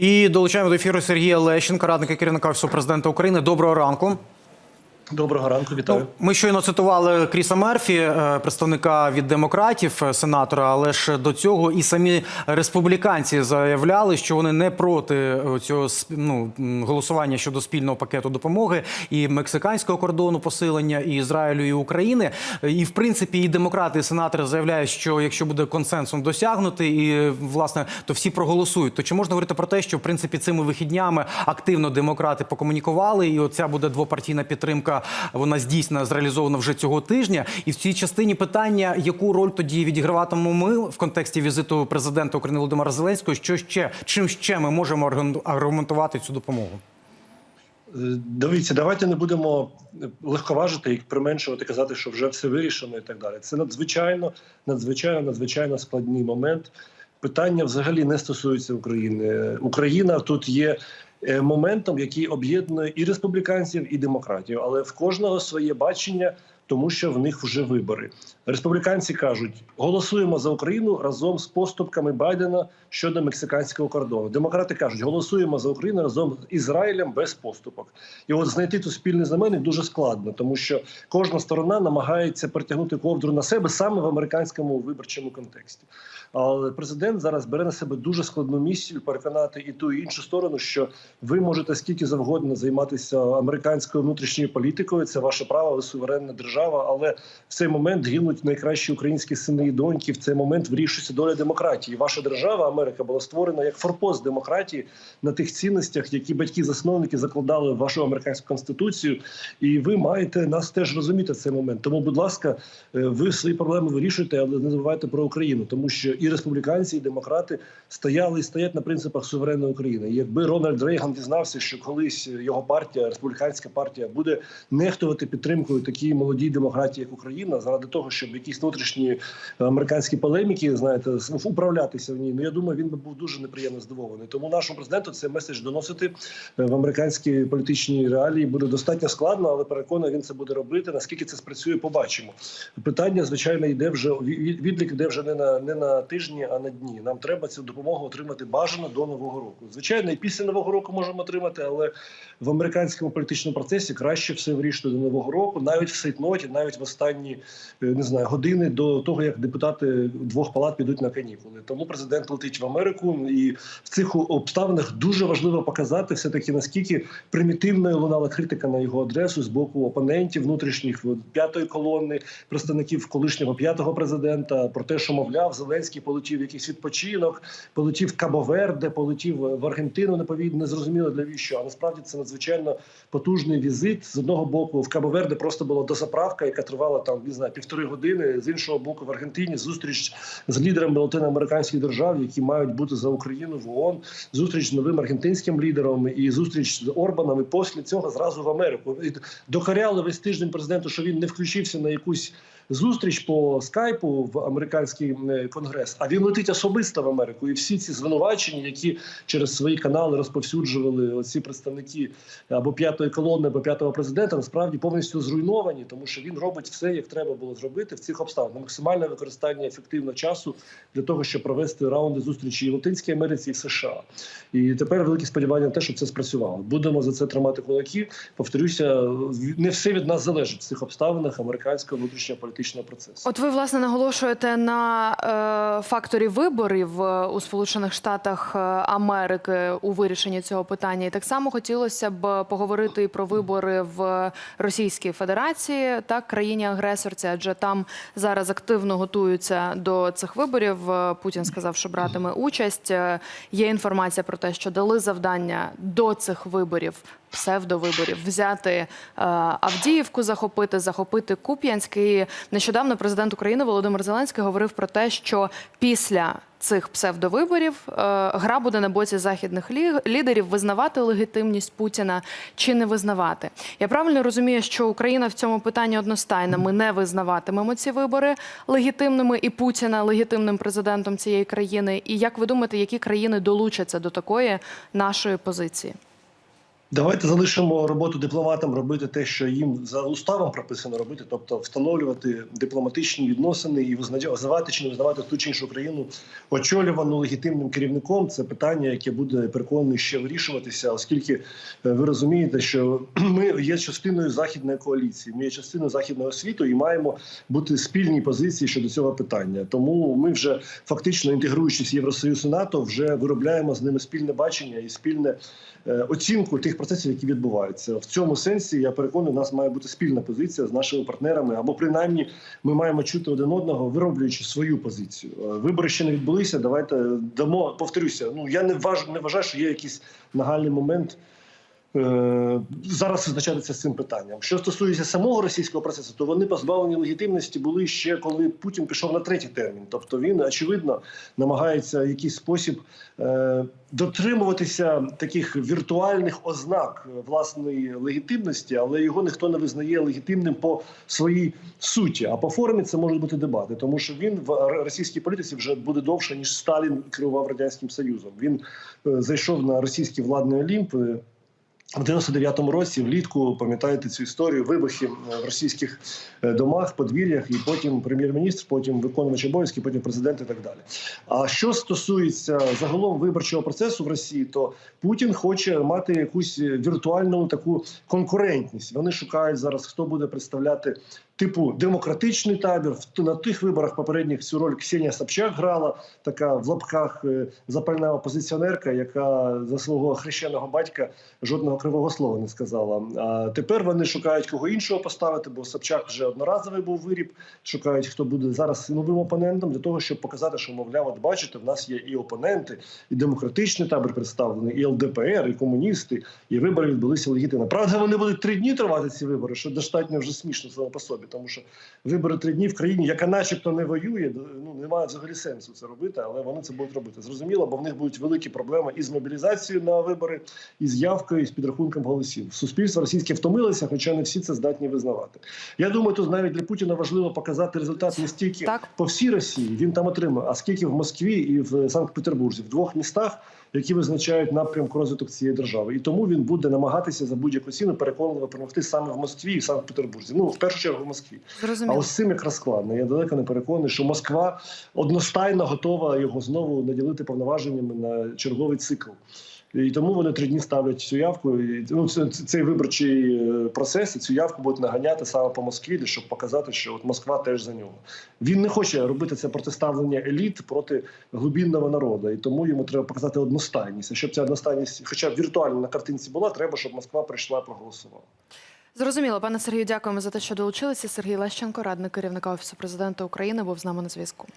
І долучаємо до ефіру Сергія Лещенка, радника керівника Офісу президента України. Доброго ранку. Доброго ранку, вітаю. Ну, ми щойно цитували Кріса Мерфі, е, представника від демократів, е, сенатора. Але ж до цього і самі республіканці заявляли, що вони не проти е, цього ну, голосування щодо спільного пакету допомоги і мексиканського кордону посилення, і Ізраїлю, і України. І в принципі, і демократи, і сенатори заявляють, що якщо буде консенсус досягнутий, і власне то всі проголосують. То чи можна говорити про те, що в принципі цими вихіднями активно демократи покомунікували, і оця буде двопартійна підтримка, вона здійснена, зреалізована вже цього тижня. І в цій частині питання, яку роль тоді відіграватимемо ми в контексті візиту президента України Володимира Зеленського, що ще чим ще ми можемо аргументувати цю допомогу? Е, Дивіться, давайте не будемо легковажити і применшувати, казати, що вже все вирішено і так далі. Це надзвичайно, надзвичайно, надзвичайно складний момент. Питання взагалі не стосується України. Україна тут є моментом, який об'єднує і республіканців, і демократів, але в кожного своє бачення. Тому що в них вже вибори. Республіканці кажуть, голосуємо за Україну разом з поступками Байдена щодо мексиканського кордону. Демократи кажуть, голосуємо за Україну разом з Ізраїлем без поступок. І от знайти тут спільний знаменник дуже складно, тому що кожна сторона намагається притягнути ковдру на себе саме в американському виборчому контексті. Але президент зараз бере на себе дуже складну місію переконати і ту і іншу сторону, що ви можете скільки завгодно займатися американською внутрішньою політикою. Це ваше право, ви суверенна держава. Але в цей момент гинуть найкращі українські сини і доньки. В цей момент вирішується доля демократії. Ваша держава, Америка, була створена як форпост демократії на тих цінностях, які батьки-засновники закладали в вашу американську конституцію. І ви маєте нас теж розуміти в цей момент. Тому, будь ласка, е, ви свої проблеми вирішуєте, але не забувайте про Україну, тому що і республіканці, і демократи стояли і стоять на принципах суверенної України. І Якби Рональд Рейган дізнався, що колись його партія, республіканська партія, буде нехтувати підтримкою такій молодій демократії, як Україна, заради того, щоб якісь внутрішні американські полеміки, знаєте, управлятися в ній. Ну я думаю, він би був дуже неприємно здивований. Тому нашому президенту цей меседж доносити е, в американські політичні реалії буде достатньо складно, але переконаний, він це буде робити. Наскільки це спрацює, побачимо. Питання, звичайно, йде вже від- відлік йде вже не на не на тижні, а на дні. Нам треба цю допомогу отримати бажано до нового року. Звичайно, і після нового року можемо отримати, але в американському політичному процесі краще все вирішити до нового року, навіть в сейтноті, навіть в останні е, не знаю години до того, як депутати двох палат підуть на канікули. Тому президент летить в Америку, і в цих обставинах дуже важливо показати все таки наскільки примітивною лунала критика на його адресу з боку опонентів внутрішніх п'ятої колони, представників колишнього п'ятого президента про те, що мовляв, Зеленський полетів якийсь відпочинок, полетів Кабо-Верде, полетів в Аргентину. Неповідно не зрозуміло для що. А насправді це надзвичайно потужний візит. З одного боку, в Кабо-Верде просто була дозаправка, яка тривала там не знаю, півтори години. З іншого боку, в Аргентині зустріч з лідерами латиноамериканських держав, які мають бути за Україну в ООН, зустріч з новим аргентинським лідером і зустріч з Орбаном. І після цього зразу в Америку. І докоряли весь тиждень президенту, що він не включився на якусь. Зустріч по скайпу в американський е, конгрес, а він летить особисто в Америку. І всі ці звинувачення, які через свої канали розповсюджували оці представники або п'ятої колони, або п'ятого президента, насправді повністю зруйновані, тому що він робить все, як треба було зробити в цих обставинах. Максимальне використання ефективного часу для того, щоб провести раунди зустрічі і в Латинській Америці і в США. І тепер великі сподівання на те, щоб це спрацювало. Будемо за це тримати кулаки. Повторюся, не все від нас залежить в цих обставинах американського внутрішнього політичного процесу. От ви власне наголошуєте на е, факторі виборів е, у Сполучених Штатах е, Америки у вирішенні цього питання. І так само хотілося б поговорити і про вибори в Російській Федерації та країні агресорці, адже там зараз активно готуються до цих виборів. Е, Путін сказав, що братиме участь. Є інформація про те, що дали завдання до цих виборів. Псевдовиборів взяти е, Авдіївку, захопити, захопити Куп'янськ. І нещодавно президент України Володимир Зеленський говорив про те, що після цих псевдовиборів е, гра буде на боці західних лідерів визнавати легітимність Путіна чи не визнавати. Я правильно розумію, що Україна в цьому питанні одностайна. Ми не визнаватимемо ці вибори легітимними і Путіна легітимним президентом цієї країни. І як ви думаєте, які країни долучаться до такої нашої позиції? Давайте залишимо роботу дипломатам робити те, що їм за уставом прописано робити, тобто встановлювати дипломатичні відносини і визнавати чи не визнавати ту чи іншу країну очолювану легітимним керівником. Це питання, яке буде переконаний ще вирішуватися, оскільки е, ви розумієте, що ми є частиною західної коаліції, ми є частиною західного світу і маємо бути спільній позиції щодо цього питання. Тому ми вже фактично інтегруючись Євросоюз і НАТО, вже виробляємо з ними спільне бачення і спільне е, оцінку тих процесів, які відбуваються. В цьому сенсі я переконаний, у нас має бути спільна позиція з нашими партнерами, або принаймні ми маємо чути один одного, вироблюючи свою позицію. Е, Вибори ще не відбулися. Давайте дамо. Повторюся. Ну я не вваж, не вважаю, що є якийсь нагальний момент. Е, Зараз визначатися з цим питанням. Що стосується самого російського процесу, то вони позбавлені легітимності були ще коли Путін пішов на третій термін. Тобто він очевидно намагається в якийсь спосіб е, дотримуватися таких віртуальних ознак власної легітимності, але його ніхто не визнає легітимним по своїй суті. А по формі це можуть бути дебати, тому що він в російській політиці вже буде довше ніж Сталін керував радянським союзом. Він е, зайшов на російський владний олімп. Е, в 99-му році влітку пам'ятаєте цю історію вибухи е, в російських е, домах, подвір'ях, і потім прем'єр-міністр, потім виконувач обов'язків, потім президент і так далі. А що стосується загалом виборчого процесу в Росії, то Путін хоче мати якусь віртуальну таку конкурентність. Вони шукають зараз, хто буде представляти типу демократичний табір. На тих виборах попередніх цю роль Ксенія Собчак грала, така в лапках е, запальна опозиціонерка, яка за свого хрещеного батька жодного кривого слова не сказала. А тепер вони шукають кого іншого поставити, бо Собчак вже одноразовий був виріб. Шукають, хто буде зараз новим опонентом для того, щоб показати, що мовляв, от бачите, в нас є і опоненти, і демократичний табір представлений, і ЛДПР, і комуністи, і вибори відбулися легітимно. Правда, вони будуть три дні тривати ці вибори, що достатньо вже смішно само по собі, тому що вибори три дні в країні, яка начебто не воює, ну немає взагалі сенсу це робити, але вони це будуть робити. Зрозуміло, бо в них будуть великі проблеми із мобілізацією на вибори, і з явкою, і з підрахунком голосів. Суспільство російське втомилося, хоча не всі це здатні визнавати. Я думаю, тут навіть для Путіна важливо показати результат не стільки Так. по всій Росії він там отримав, а скільки в Москві і в Санкт-Петербурзі, в двох містах, які визначають напрямку розвиток цієї держави. І тому він буде намагатися за будь-яку ціну переконливо перемогти саме в Москві і в Санкт-Петербурзі. Ну в першу чергу в Москві. А Зрозуміло. ось цим якраз складно. Я далеко не переконаний, що Москва одностайно готова його знову наділити повноваженнями на черговий цикл. І тому вони три дні ставлять цю явку. Ну, це, це- цей виборчий е, процес і цю явку будуть наганяти саме по Москві, щоб показати, що от Москва теж за нього. Він не хоче робити це протиставлення еліт проти глибинного народу, і тому йому треба показати одностайність. А щоб ця одностайність, хоча б віртуально на картинці була, треба, щоб Москва прийшла проголосувала. Зрозуміло, пане Сергію, дякуємо за те, що долучилися. Сергій Лещенко, радник керівника офісу президента України, був з нами на зв'язку.